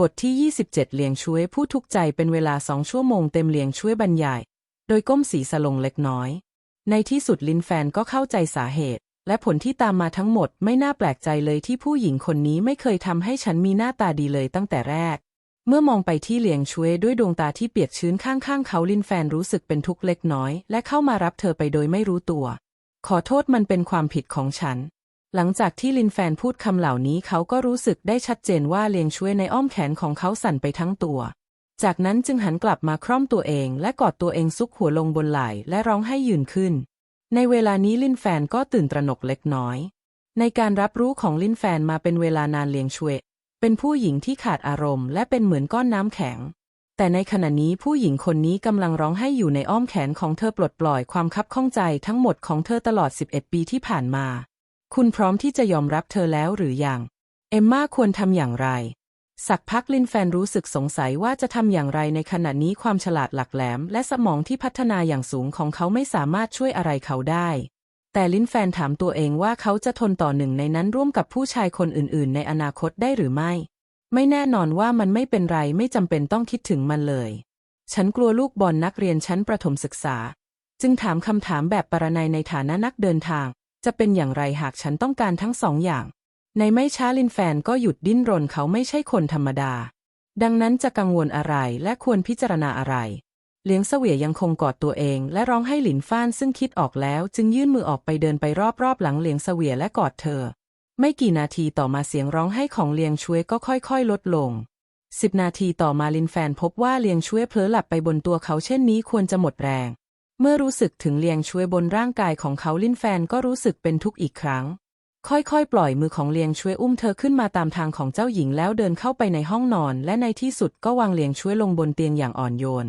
บทที่ 27 เลียงช่วยผู้ทุกใจเป็นเวลาสองชั่วโมงเต็มเลียงช่วยบรรยาย โดยก้มศีรษะลงเล็กน้อย ในที่สุดลินแฟนก็เข้าใจสาเหตุ และผลที่ตามมาทั้งหมดไม่น่าแปลกใจเลยที่ผู้หญิงคนนี้ไม่เคยทำให้ฉันมีหน้าตาดีเลยตั้งแต่แรก เมื่อมองไปที่เลียงช่วยด้วยดวงตาที่เปียกชื้นข้างๆเขาลินแฟนรู้สึกเป็นทุกข์เล็กน้อย และเข้ามารับเธอไปโดยไม่รู้ตัว ขอโทษมันเป็นความผิดของฉัน หลังจากที่ลินแฟนพูดคำเหล่านี้เขาก็รู้สึกได้ชัดเจนว่าเลียงช่วยในอ้อมแขนของเขาสั่นไปทั้งตัว จากนั้นจึงหันกลับมาคร่อมตัวเองและกอดตัวเองซุกหัวลงบนไหล่และร้องให้ยืนขึ้น ในเวลานี้ลินแฟนก็ตื่นตระหนกเล็กน้อย ในการรับรู้ของลินแฟนมาเป็นเวลานานเลียงช่วย เป็นผู้หญิงที่ขาดอารมณ์และเป็นเหมือนก้อนน้ำแข็ง แต่ในขณะนี้ผู้หญิงคนนี้กำลังร้องให้อยู่ในอ้อมแขนของเธอปลดปล่อยความคับข้องใจทั้งหมดของเธอตลอด 11 ปีที่ผ่านมา คุณพร้อมที่จะยอมรับเธอแล้วหรือยัง เอมมาควรทำอย่างไร สักพักลินแฟนรู้สึกสงสัยว่าจะทำอย่างไรในขณะนี้ความฉลาดหลักแหลม และสมองที่พัฒนาอย่างสูงของเขาไม่สามารถช่วยอะไรเขาได้ แต่ลินแฟนถามตัวเองว่าเขาจะทนต่อหนึ่งในนั้นร่วมกับผู้ชายคนอื่น ๆ ในอนาคตได้หรือไม่ ไม่แน่นอนว่ามันไม่เป็นไรไม่จำเป็นต้องคิดถึงมันเลย ฉันกลัวลูกบอลนักเรียนชั้นประถมศึกษา จึงถามคำถามแบบปรนัยในฐานะนักเดินทาง จะเป็นอย่างไรหากฉันต้องการทั้งสองอย่าง ในไม่ช้าลินแฟนก็หยุดดิ้นรนเขาไม่ใช่คนธรรมดา ดังนั้นจะกังวลอะไรและควรพิจารณาอะไร เลี้ยงเสวียยังคงกอดตัวเองและร้องให้หลินฟ้านซึ่งคิดออกแล้ว จึงยื่นมือออกไปเดินไปรอบๆหลังเลี้ยงเสวียและกอดเธอ ไม่กี่นาทีต่อมาเสียงร้องให้ของเลียงช่วยก็ค่อยๆ ลดลงสิบนาทีต่อมาลินแฟนพบว่าเลียงช่วยเผลอหลับไปบนตัวเขาเช่นนี้ควรจะหมดแรง เมื่อรู้สึกถึงเลียงช่วยบนร่างกายของเขาลินแฟนก็รู้สึกเป็นทุกข์อีกครั้ง ค่อยๆ ปล่อยมือของเลียงช่วยอุ้มเธอขึ้นมาตามทางของเจ้าหญิงแล้วเดินเข้าไปในห้องนอน และในที่สุดก็วางเลียงช่วยลงบนเตียงอย่างอ่อนโยน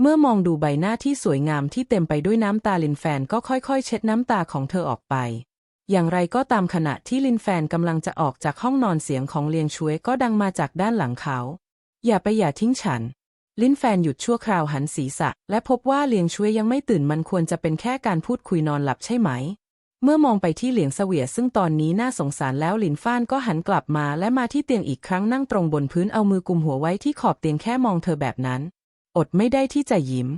เมื่อมองดูใบหน้าที่สวยงามที่เต็มไปด้วยน้ำตาลินแฟนก็ค่อยๆ เช็ดน้ำตาของเธอออกไป อย่างไรก็ตามขณะที่ลินแฟนกำลังจะออกจากห้องนอนเสียงของเลียงช่วยก็ดังมาจากด้านหลังเขา อย่าไปอย่าทิ้งฉัน ลินแฟนหยุดชั่วคราวหันศีรษะ และพบว่าเลียงช่วยยังไม่ตื่นมันควรจะเป็นแค่การพูดคุยนอนหลับใช่ไหม เมื่อมองไปที่เหลียงเสวียซึ่งตอนนี้น่าสงสารแล้วหลินฟ้านก็หันกลับมาและมาที่เตียงอีกครั้งนั่งตรงบนพื้นเอามือกุมหัวไว้ที่ขอบเตียงแค่มองเธอแบบนั้น อดไม่ได้ที่จะยิ้ม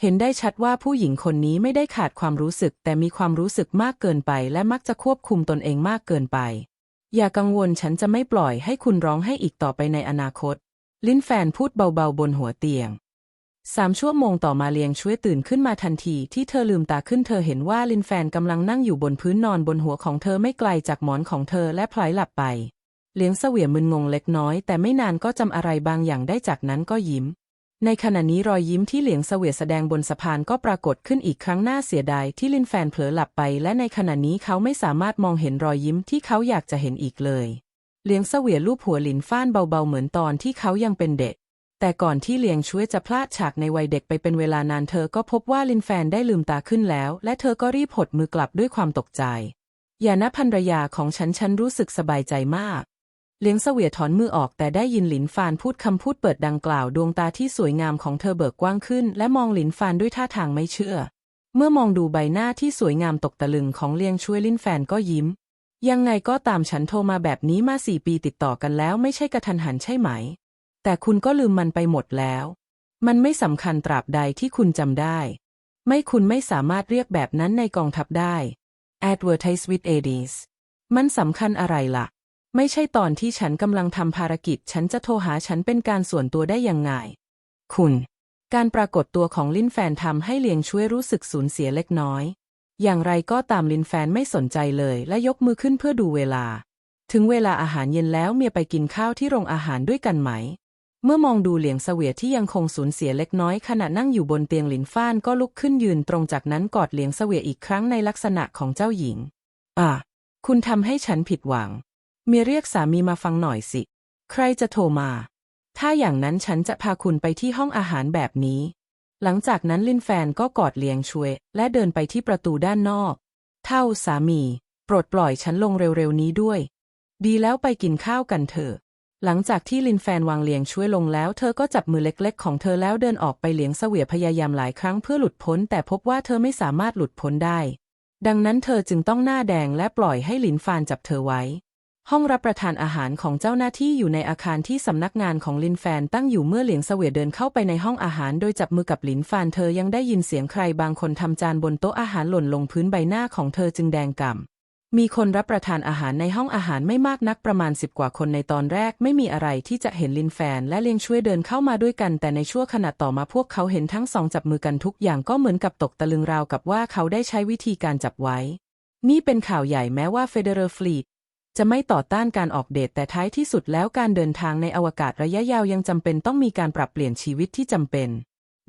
เห็นได้ชัดว่าผู้หญิงคนนี้ไม่ได้ขาดความรู้สึก แต่มีความรู้สึกมากเกินไป และมักจะควบคุมตนเองมากเกินไป อย่ากังวลฉันจะไม่ปล่อยให้คุณร้องให้อีกต่อไปในอนาคต ลิ้นแฟนพูดเบาๆบนหัวเตียงสามชั่วโมงต่อมาเลียงช่วยตื่นขึ้นมาทันทีที่เธอลืมตาขึ้นเธอเห็นว่าลินแฟนกำลังนั่งอยู่บนพื้นนอนบนหัวของเธอไม่ไกลจากหมอนของเธอและพลอยหลับไป เลี้ยงเสวียมึนงงเล็กน้อยแต่ไม่นานก็จำอะไรบางอย่างได้จากนั้นก็ยิ้ม ในขณะนี้รอยยิ้มที่เหลียงเสวียแสดงบนสะพานก็ปรากฏขึ้นอีกครั้งน่าเสียดายที่ลินแฟนเผลอหลับไป และในขณะนี้เขาไม่สามารถมองเห็นรอยยิ้มที่เขาอยากจะเห็นอีกเลย เลียงเสวียลูบหัวหลินฟ้านเบาๆเหมือนตอนที่เขายังเป็นเด็ก แต่ก่อนที่เลียงช่วยจะพลาดฉากในวัยเด็กไปเป็นเวลานานเธอก็พบว่าลินแฟนได้ลืมตาขึ้นแล้ว และเธอก็รีบหดมือกลับด้วยความตกใจอย่านะภรรยาของฉันฉันรู้สึกสบายใจมาก เลี้ยงเสวียถอนมือออกแต่ได้ยินหลินฟานพูดคำพูดเปิดดังกล่าวดวงตาที่สวยงามของเธอเบิกกว้างขึ้น และมองหลินฟานด้วยท่าทางไม่เชื่อ เมื่อมองดูใบหน้าที่สวยงามตกตะลึงของเลียงช่วยลินแฟนก็ยิ้ม ยังไงก็ตามฉันโทรมาแบบนี้มาสี่ปีติดต่อกันแล้วไม่ใช่กระทันหันใช่ไหม แต่คุณก็ลืมมันไปหมดแล้ว มันไม่สำคัญตราบใดที่คุณจำได้ ไม่คุณไม่สามารถเรียกแบบนั้นในกองทัพได้ Advertise with ADs มันสำคัญอะไรล่ะ ไม่ใช่ตอนที่ฉันกำลังทำภารกิจ ฉันจะโทรหาฉันเป็นการส่วนตัวได้ยังไง คุณ การปรากฏตัวของลินแฟนทำให้เลียงช่วยรู้สึกสูญเสียเล็กน้อย อย่างไรก็ตามลินแฟนไม่สนใจเลยและยกมือขึ้นเพื่อดูเวลา ถึงเวลาอาหารเย็นแล้วเมียไปกินข้าวที่โรงอาหารด้วยกันไหม เมื่อมองดูเหลียงเสวียที่ยังคงสูญเสียเล็กน้อยขณะนั่งอยู่บนเตียงหลินฟ้านก็ลุกขึ้นยืนตรงจากนั้นกอดเหลียงเสวียอีกครั้งในลักษณะของเจ้าหญิง อะ คุณทำให้ฉันผิดหวัง เมียเรียกสามีมาฟังหน่อยสิ ใครจะโทรมา ถ้าอย่างนั้นฉันจะพาคุณไปที่ห้องอาหารแบบนี้ หลังจากนั้นลินแฟนก็กอดเลียงช่วย และเดินไปที่ประตูด้านนอก เท่าสามี โปรดปล่อยฉันลงเร็วๆนี้ด้วย ดีแล้วไปกินข้าวกันเถอะ หลังจากที่ลินแฟนวางเลียงช่วยลงแล้ว เธอก็จับมือเล็กๆ ของเธอแล้วเดินออกไปเลียงเสวียพยายามหลายครั้งเพื่อหลุดพ้น แต่พบว่าเธอไม่สามารถหลุดพ้นได้ ดังนั้นเธอจึงต้องหน้าแดงและปล่อยให้ลินฟานจับเธอไว้ ห้องรับประทานอาหารของเจ้าหน้าที่อยู่ในอาคารที่สำนักงานของลินแฟนตั้งอยู่เมื่อเหลียงเสวียเดินเข้าไปในห้องอาหารโดยจับมือกับหลินฟานเธอยังได้ยินเสียงใครบางคนทำจานบนโต๊ะอาหารหล่นลงพื้นใบหน้าของเธอจึงแดงก่ำมีคนรับประทานอาหารในห้องอาหารไม่มากนักประมาณสิบกว่าคนในตอนแรกไม่มีอะไรที่จะเห็นลินแฟนและเลียงช่วยเดินเข้ามาด้วยกัน แต่ในชั่วขณะต่อมาพวกเขาเห็นทั้งสองจับมือกันทุกอย่างก็เหมือนกับตกตะลึงราวกับว่าเขาได้ใช้วิธีการจับไว้นี่เป็นข่าวใหญ่แม้ว่าเฟเดอร์ฟลีต จะไม่ต่อต้านการออกเดทแต่ท้ายที่สุดแล้วการเดินทางในอวกาศระยะยาวยังจำเป็นต้องมีการปรับเปลี่ยนชีวิตที่จำเป็น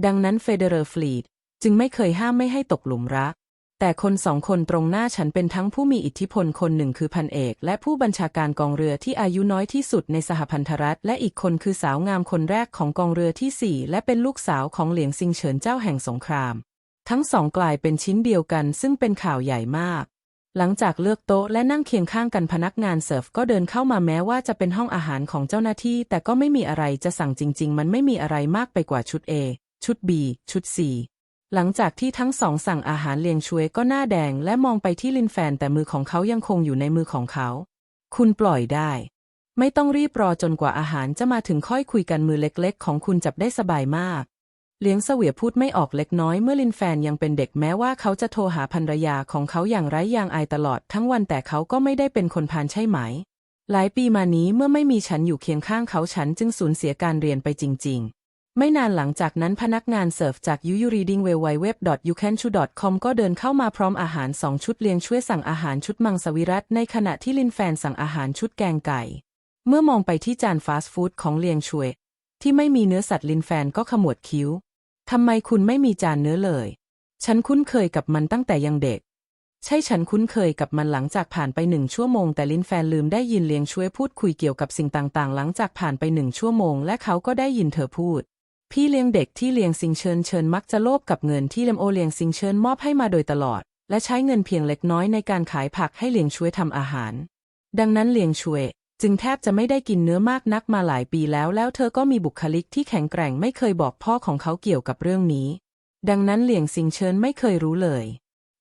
ดังนั้นเฟเดอร์ฟลีตจึงไม่เคยห้ามไม่ให้ตกหลุมรัก แต่คนสองคนตรงหน้าฉันเป็นทั้งผู้มีอิทธิพลคนหนึ่งคือพันเอก และผู้บัญชาการกองเรือที่อายุน้อยที่สุดในสหพันธรัฐ และอีกคนคือสาวงามคนแรกของกองเรือที่สี่และเป็นลูกสาวของเหลียงซิงเฉินเจ้าแห่งสงคราม ทั้งสองกลายเป็นชิ้นเดียวกันซึ่งเป็นข่าวใหญ่มาก หลังจากเลือกโต๊ะและนั่งเคียงข้างกันพนักงานเสิร์ฟก็เดินเข้ามาแม้ว่าจะเป็นห้องอาหารของเจ้าหน้าที่ แต่ก็ไม่มีอะไรจะสั่งจริง ๆ มันไม่มีอะไรมากไปกว่าชุด A ชุด B ชุด C หลังจากที่ทั้งสองสั่งอาหารเลียงช่วยก็หน้าแดงและมองไปที่ลินแฟนแต่มือของเขายังคงอยู่ในมือของเขา คุณปล่อยได้ ไม่ต้องรีบรอจนกว่าอาหารจะมาถึงค่อยคุยกันมือเล็ก ๆ ของคุณจับได้สบายมาก เลี้ยงเสวียพูดไม่ออกเล็กน้อยเมื่อลินแฟนยังเป็นเด็กแม้ว่าเขาจะโทรหาภรรยาของเขาอย่างไร้ยางอายตลอดทั้งวันแต่เขาก็ไม่ได้เป็นคนพาลใช่ไหม หลายปีมานี้เมื่อไม่มีฉันอยู่เคียงข้างเขาฉันจึงสูญเสียการเรียนไปจริง ๆไม่นานหลังจากนั้นพนักงานเสิร์ฟจาก yu reading w w w you can chu com ก็เดินเข้ามาพร้อมอาหารสองชุดเลี้ยงช่วยสั่งอาหารชุดมังสวิรัตในขณะที่ลินแฟนสั่งอาหารชุดแกงไก่ เมื่อมองไปที่จานฟาสต์ฟู้ดของเลียงช่วย ที่ไม่มีเนื้อสัตว์ลินแฟนก็ขมวดคิ้ว ทำไมคุณไม่มีจานเนื้อเลย ฉันคุ้นเคยกับมันตั้งแต่ยังเด็ก ใช่ฉันคุ้นเคยกับมันหลังจากผ่านไปหนึ่งชั่วโมง แต่ลินแฟนลืมได้ยินเลียงช่วยพูดคุยเกี่ยวกับสิ่งต่างๆ หลังจากผ่านไปหนึ่งชั่วโมง และเขาก็ได้ยินเธอพูด พี่เลี้ยงเด็กที่เลียงซิงเชิญเชิญมักจะโลภกับเงินที่เลมโอเลียงซิงเชิญมอบให้มาโดยตลอด และใช้เงินเพียงเล็กน้อยในการขายผักให้เลียงช่วยทำอาหาร ดังนั้นเลียงช่วย จึงแทบจะไม่ได้กินเนื้อมากนักมาหลายปีแล้ว แล้วเธอก็มีบุคลิกที่แข็งแกร่งไม่เคยบอกพ่อของเขาเกี่ยวกับเรื่องนี้ ดังนั้นเหลียงซิงเชิญไม่เคยรู้เลย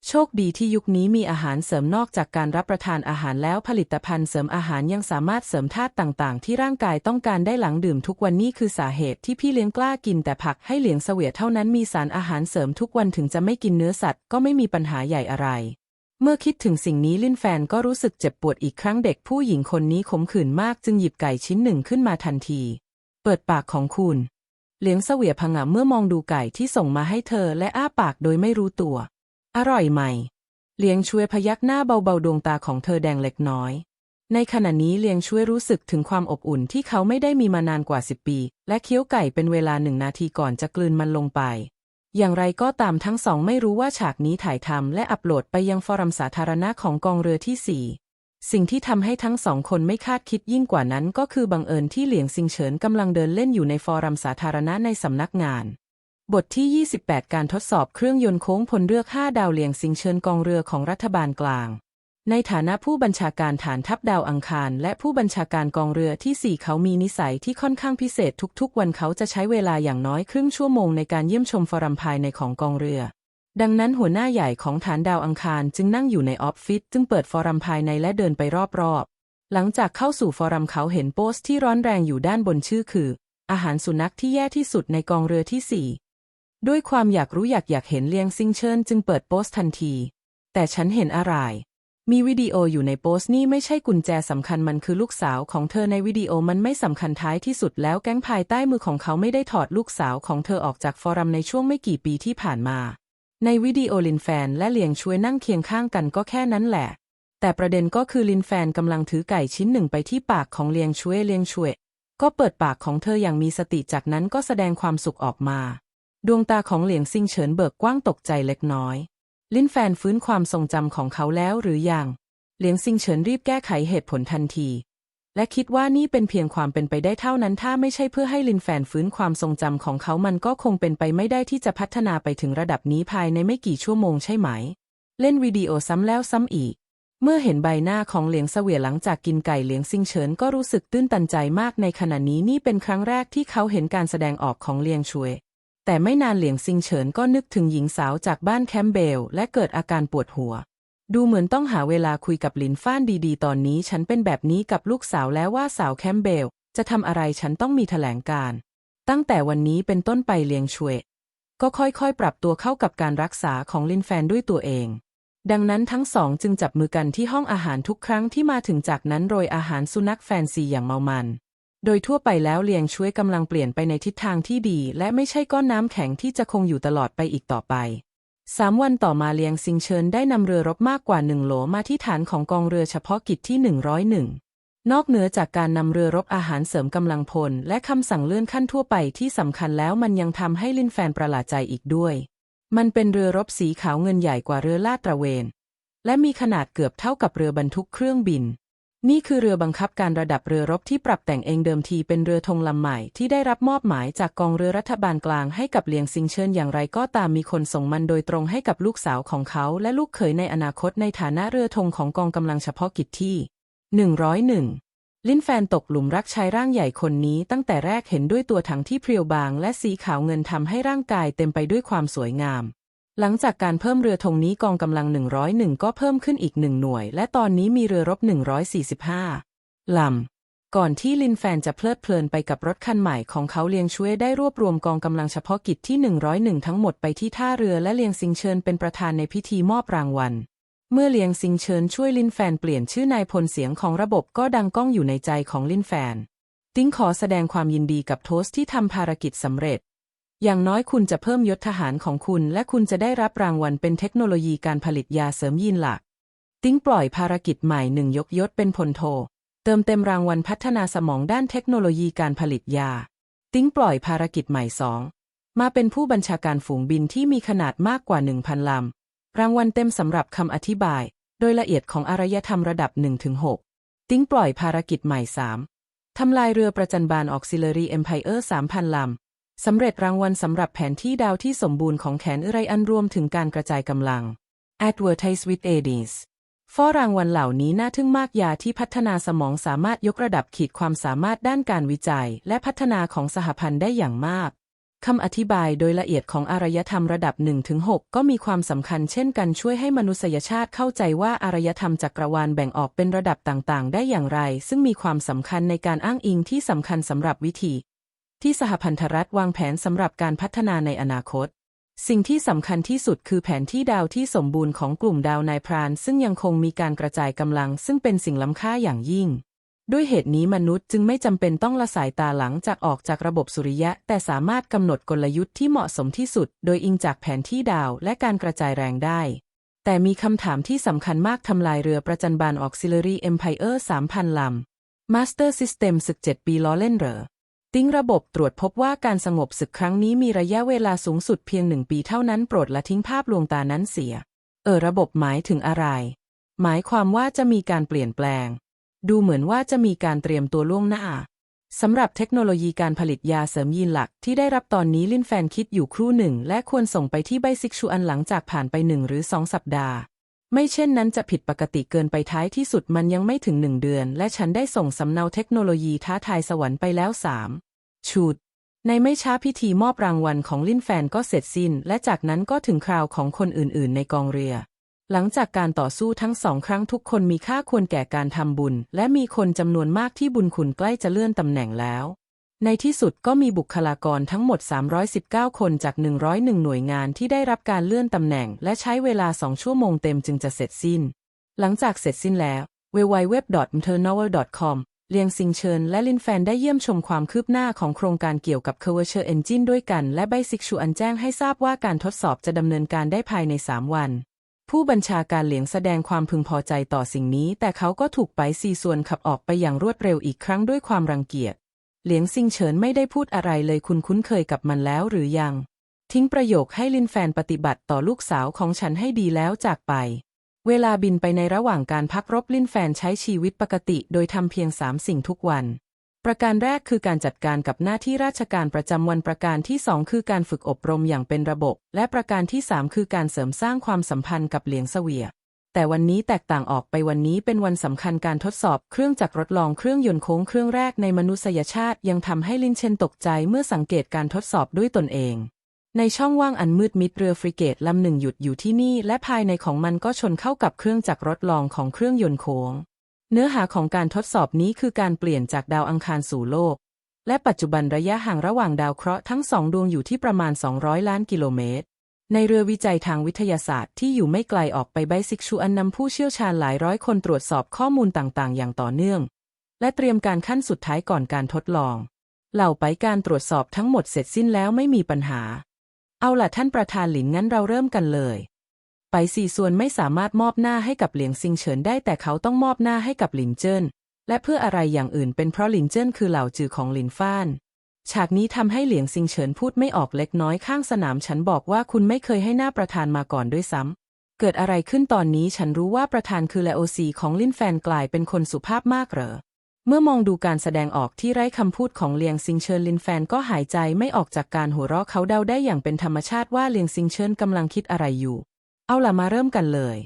โชคดีที่ยุคนี้มีอาหารเสริมนอกจากการรับประทานอาหารแล้วผลิตภัณฑ์เสริมอาหารยังสามารถเสริมธาตุต่างๆ ที่ร่างกายต้องการได้หลังดื่มทุกวันนี้คือสาเหตุที่พี่เลี้ยงกล้ากินแต่ผักให้เหลียงเสวียเท่านั้นมีสารอาหารเสริมทุกวันถึงจะไม่กินเนื้อสัตว์ก็ไม่มีปัญหาใหญ่อะไร เมื่อคิดถึงสิ่งนี้ลินแฟนก็รู้สึกเจ็บปวดอีกครั้งเด็กผู้หญิงคนนี้ขมขื่นมากจึงหยิบไก่ชิ้นหนึ่งขึ้นมาทันที เปิดปากของคุณเลียงเสวียผงะเมื่อมองดูไก่ที่ส่งมาให้เธอและอ้าปากโดยไม่รู้ตัว อร่อยไหมเลียงช่วยพยักหน้าเบาๆดวงตาของเธอแดงเล็กน้อย ในขณะนี้เลียงช่วยรู้สึกถึงความอบอุ่นที่เขาไม่ได้มีมานานกว่าสิบปี และเคี้ยวไก่เป็นเวลาหนึ่งนาทีก่อนจะกลืนมันลงไป อย่างไรก็ตามทั้งสองไม่รู้ว่าฉากนี้ถ่ายทำและอัปโหลดไปยังฟอรัมสาธารณะของกองเรือที่สี่สิ่งที่ทำให้ทั้งสองคนไม่คาดคิดยิ่งกว่านั้นก็คือบังเอิญที่เหลียงซิงเฉินกำลังเดินเล่นอยู่ในฟอรัมสาธารณะในสำนักงาน บทที่ 28 การทดสอบเครื่องยนต์โค้งพลเลือก 5 ดาวเหลียงซิงเฉินกองเรือของรัฐบาลกลาง ในฐานะผู้บัญชาการฐานทัพดาวอังคาร และผู้บัญชาการกองเรือที่ 4 เขามีนิสัยที่ค่อนข้างพิเศษทุกๆ วันเขาจะใช้เวลาอย่างน้อยครึ่งชั่วโมงในการเยี่ยมชมฟอรัมภายในของกองเรือ ดังนั้นหัวหน้าใหญ่ของฐานดาวอังคารจึงนั่งอยู่ในออฟฟิศจึงเปิดฟอรัมภายในและเดินไปรอบๆ หลังจากเข้าสู่ฟอรัมเขาเห็นโปสที่ร้อนแรงอยู่ด้านบนชื่อคือ อาหารสุนัขที่แย่ที่สุดในกองเรือที่ 4 ด้วยความอยากรู้อยากอยากเห็นเลียงซิงเชิญจึงเปิดโปสทันที แต่ฉันเห็นอะไร มีวิดีโออยู่ในโปสต์นี่ไม่ใช่กุญแจสำคัญมันคือลูกสาวของเธอในวิดีโอมันไม่สำคัญท้ายที่สุดแล้วแก๊งภายใต้มือของเขาไม่ได้ถอดลูกสาวของเธอออกจากฟอรัมในช่วงไม่กี่ปีที่ผ่านมา ในวิดีโอลินแฟนและเลียงช่วยนั่งเคียงข้างกันก็แค่นั้นแหละ แต่ประเด็นก็คือลินแฟนกำลังถือไก่ชิ้นหนึ่งไปที่ปากของเลียงช่วยเลียงช่วย ก็เปิดปากของเธออย่างมีสติจากนั้นก็แสดงความสุขออกมา ดวงตาของเหลียงซิงเฉินเบิกกว้างตกใจเล็กน้อย ลินแฟนฟื้นความทรงจำของเขาแล้วหรือยังเหลียงซิงเฉินรีบแก้ไขเหตุผลทันที และคิดว่านี่เป็นเพียงความเป็นไปได้เท่านั้นถ้าไม่ใช่เพื่อให้ลินแฟนฟื้นความทรงจำของเขามันก็คงเป็นไปไม่ได้ที่จะพัฒนาไปถึงระดับนี้ภายในไม่กี่ชั่วโมงใช่ไหม เล่นวิดีโอซ้ำแล้วซ้ำอีก เมื่อเห็นใบหน้าของเหลียงเสวียหลังจากกินไก่เหลียงซิงเฉินก็รู้สึกตื้นตันใจมากในขณะนี้นี่เป็นครั้งแรกที่เขาเห็นการแสดงออกของเลียงชวย แต่ไม่นานเหลียงซิงเฉินก็นึกถึงหญิงสาวจากบ้านแคมเบลและเกิดอาการปวดหัว ดูเหมือนต้องหาเวลาคุยกับลินฟ้านดีๆ ตอนนี้ฉันเป็นแบบนี้กับลูกสาวแล้วว่าสาวแคมเบลจะทำอะไรฉันต้องมีแถลงการ์ตั้งแต่วันนี้เป็นต้นไปเลียงชวย ก็ค่อยๆ ปรับตัวเข้ากับการรักษาของลินแฟนด้วยตัวเองดังนั้นทั้งสองจึงจับมือกันที่ห้องอาหารทุกครั้งที่มาถึงจากนั้นโรยอาหารสุนัขแฟนซีอย่างเมามัน โดยทั่วไปแล้วเลียงช่วยกำลังเปลี่ยนไปในทิศทางที่ดี และไม่ใช่ก้อนน้ำแข็งที่จะคงอยู่ตลอดไปอีกต่อไปสามวันต่อมาเลียงซิงเชิญได้นำเรือรบมากกว่าหนึ่งโหลมาที่ฐานของกองเรือเฉพาะกิจที่ 101 นอกเหนือจากการนำเรือรบอาหารเสริมกำลังพล และคำสั่งเลื่อนขั้นทั่วไปที่สำคัญแล้วมันยังทำให้ลินแฟนประหลาดใจอีกด้วย มันเป็นเรือรบสีขาวเงินใหญ่กว่าเรือลาดตระเวน และมีขนาดเกือบเท่ากับเรือบรรทุกเครื่องบิน นี่คือเรือบังคับการระดับเรือรบที่ปรับแต่งเองเดิมทีเป็นเรือธงลำใหม่ที่ได้รับมอบหมายจากกองเรือรัฐบาลกลางให้กับเลียงซิงเชิญอย่างไรก็ตามมีคนส่งมันโดยตรงให้กับลูกสาวของเขาและลูกเขยในอนาคตในฐานะเรือธงของกองกำลังเฉพาะกิจที่ 101 ลินแฟนตกหลุมรักชายร่างใหญ่คนนี้ตั้งแต่แรกเห็นด้วยตัวถังที่เพรียวบางและสีขาวเงินทำให้ร่างกายเต็มไปด้วยความสวยงาม หลังจากการเพิ่มเรือธงนี้กองกำลัง 101 ก็เพิ่มขึ้นอีกหนึ่งหน่วย และตอนนี้มีเรือรบ 145 ลำ ก่อนที่ลินแฟนจะเพลิดเพลินไปกับรถคันใหม่ของเขาเลียงช่วยได้รวบรวมกองกำลังเฉพาะกิจที่ 101 ทั้งหมดไปที่ท่าเรือและเลียงซิงเชิญเป็นประธานในพิธีมอบรางวัล เมื่อเลียงซิงเชิญช่วยลินแฟนเปลี่ยนชื่อนายพลเสียงของระบบก็ดังก้องอยู่ในใจของลินแฟน ติ้งขอแสดงความยินดีกับโทสที่ทำภารกิจสำเร็จ อย่างน้อยคุณจะเพิ่มยศทหารของคุณ และคุณจะได้รับรางวัลเป็นเทคโนโลยีการผลิตยาเสริมยีนหลัก ติ้งปล่อยภารกิจใหม่หนึ่งยกยศเป็นพลโท เติมเต็มรางวัลพัฒนาสมองด้านเทคโนโลยีการผลิตยา ติ้งปล่อยภารกิจใหม่สองมาเป็นผู้บัญชาการฝูงบินที่มีขนาดมากกว่า 1,000 ลำ รางวัลเต็มสำหรับคำอธิบาย โดยละเอียดของอารยธรรมระดับ 1-6 ติ้งปล่อยภารกิจใหม่ 3 ทำลายเรือประจันบานออกซิเลอรีเอ็มไพเออร์ 3,000 ลำ สำเร็จรางวัลสำหรับแผนที่ดาวที่สมบูรณ์ของแขนอะไรอันรวมถึงการกระจายกำลัง Advertise with ADs ฟอรางวัลเหล่านี้น่าทึ่งมากยาที่พัฒนาสมองสามารถยกระดับขีดความสามารถด้านการวิจัย และพัฒนาของสหพันธ์ได้อย่างมากคำอธิบายโดยละเอียดของอารยธรรมระดับ 1-6 ก็มีความสำคัญเช่นกันช่วยให้มนุษยชาติเข้าใจว่าอารยธรรมจักรวาลแบ่งออกเป็นระดับต่างๆ ได้อย่างไร ซึ่งมีความสำคัญในการอ้างอิงที่สำคัญสำหรับวิธี ที่สหพันธรัฐวางแผนสำหรับการพัฒนาในอนาคต สิ่งที่สำคัญที่สุดคือแผนที่ดาวที่สมบูรณ์ของกลุ่มดาวนายพราน ซึ่งยังคงมีการกระจายกำลัง ซึ่งเป็นสิ่งล้ำค่าอย่างยิ่ง ด้วยเหตุนี้มนุษย์จึงไม่จำเป็นต้องละสายตาหลังจากออกจากระบบสุริยะ แต่สามารถกำหนดกลยุทธ์ที่เหมาะสมที่สุด โดยอิงจากแผนที่ดาวและการกระจายแรงได้แต่มีคำถามที่สำคัญมากทำลายเรือประจันบานออกซิลเลอรี่เอ็มไพเออร์3,000 ลำมาสเตอร์ซิสเต็มศึก 7 ปีล้อเล่นเหรอ ติ้งระบบตรวจพบว่าการสงบศึกครั้งนี้มีระยะเวลาสูงสุดเพียงหนึ่งปีเท่านั้นโปรดละทิ้งภาพลวงตานั้นเสีย เออระบบหมายถึงอะไร หมายความว่าจะมีการเปลี่ยนแปลง ดูเหมือนว่าจะมีการเตรียมตัวล่วงหน้าสำหรับเทคโนโลยีการผลิตยาเสริมยีนหลักที่ได้รับตอนนี้ลินแฟนคิดอยู่ครู่หนึ่ง และควรส่งไปที่ไบซิกชูอันหลังจากผ่านไปหนึ่งหรือสองสัปดาห์ ไม่เช่นนั้นจะผิดปกติเกินไปท้ายที่สุดมันยังไม่ถึงหนึ่งเดือน และฉันได้ส่งสำเนาเทคโนโลยีท้าทายสวรรค์ไปแล้วสามชุด ในไม่ช้าพิธีมอบรางวัลของลินแฟนก็เสร็จสิ้น และจากนั้นก็ถึงคราวของคนอื่นๆ ในกองเรือ หลังจากการต่อสู้ทั้งสองครั้งทุกคนมีค่าควรแก่การทำบุญ และมีคนจำนวนมากที่บุญคุณใกล้จะเลื่อนตำแหน่งแล้ว ในที่สุดก็มีบุคลากรทั้งหมด 319 คนจาก 101 หน่วยงานที่ได้รับการเลื่อนตำแหน่ง และใช้เวลาสองชั่วโมงเต็มจึงจะเสร็จสิ้น หลังจากเสร็จสิ้นแล้ว w w w m t e r n o w e l c o m เลียงซิงเชิญและลินแฟนได้เยี่ยมชมความคืบหน้าของโครงการเกี่ยวกับ c u r v a t u r e Engine ด้วยกัน และไบซิกชูอันแจ้งให้ทราบว่าการทดสอบจะดำเนินการได้ภายใน 3 วัน ผู้บัญชาการเหลียงแสดงความพึงพอใจต่อสิ่งนี้ แต่เขาก็ถูกไปซีส่วนขับออกไปอย่างรวดเร็วอีกครั้งด้วยความรังเกียจ เหลียงซิงเฉินไม่ได้พูดอะไรเลยคุณคุ้นเคยกับมันแล้วหรือยัง ทิ้งประโยคให้ลินแฟนปฏิบัติต่อลูกสาวของฉันให้ดีแล้วจากไป เวลาบินไปในระหว่างการพักรบลินแฟนใช้ชีวิตปกติ โดยทำเพียงสามสิ่งทุกวัน ประการแรกคือการจัดการกับหน้าที่ราชการประจำวันประการที่สองคือการฝึกอบรมอย่างเป็นระบบ และประการที่สามคือการเสริมสร้างความสัมพันธ์กับเหลียงเสวีย แต่วันนี้แตกต่างออกไปวันนี้เป็นวันสำคัญการทดสอบเครื่องจักรทดลองเครื่องยนต์โค้งเครื่องแรกในมนุษยชาติยังทำให้ลินเชนตกใจเมื่อสังเกตการทดสอบด้วยตนเอง ในช่องว่างอันมืดมิดเรือฟริเกตลำหนึ่งหยุดอยู่ที่นี่ และภายในของมันก็ชนเข้ากับเครื่องจักรรถลองของเครื่องยนต์โค้ง เนื้อหาของการทดสอบนี้คือการเปลี่ยนจากดาวอังคารสู่โลก และปัจจุบันระยะห่างระหว่างดาวเคราะห์ทั้งสองดวงอยู่ที่ประมาณ 200 ล้านกิโลเมตร ในเรือวิจัยทางวิทยาศาสตร์ที่อยู่ไม่ไกลออกไปไบซิกชูอันนำผู้เชี่ยวชาญหลายร้อยคนตรวจสอบข้อมูลต่างๆ อย่างต่อเนื่อง และเตรียมการขั้นสุดท้ายก่อนการทดลอง เหล่าไปการตรวจสอบทั้งหมดเสร็จสิ้นแล้วไม่มีปัญหา เอาล่ะท่านประธานหลินงั้นเราเริ่มกันเลย ไปสี่ส่วนไม่สามารถมอบหน้าให้กับเหลียงซิงเฉินได้แต่เขาต้องมอบหน้าให้กับหลินเจิ้นและเพื่ออะไรอย่างอื่นเป็นเพราะหลินเจิ้นคือเหล่าจือของหลินฟ้าน ฉากนี้ทำให้เหลียงซิงเฉินพูดไม่ออกเล็กน้อยข้างสนามฉันบอกว่าคุณไม่เคยให้หน้าประธานมาก่อนด้วยซ้ำ เกิดอะไรขึ้นตอนนี้ฉันรู้ว่าประธานคือแลโอซีของลินแฟนกลายเป็นคนสุภาพมากเหรอ เมื่อมองดูการแสดงออกที่ไร้คำพูดของเลียงซิงเชิญลินแฟนก็หายใจไม่ออกจากการหัวเราะเขาเดาได้อย่างเป็นธรรมชาติว่าเลียงซิงเชิญกำลังคิดอะไรอยู่ เอาล่ะมาเริ่มกันเลย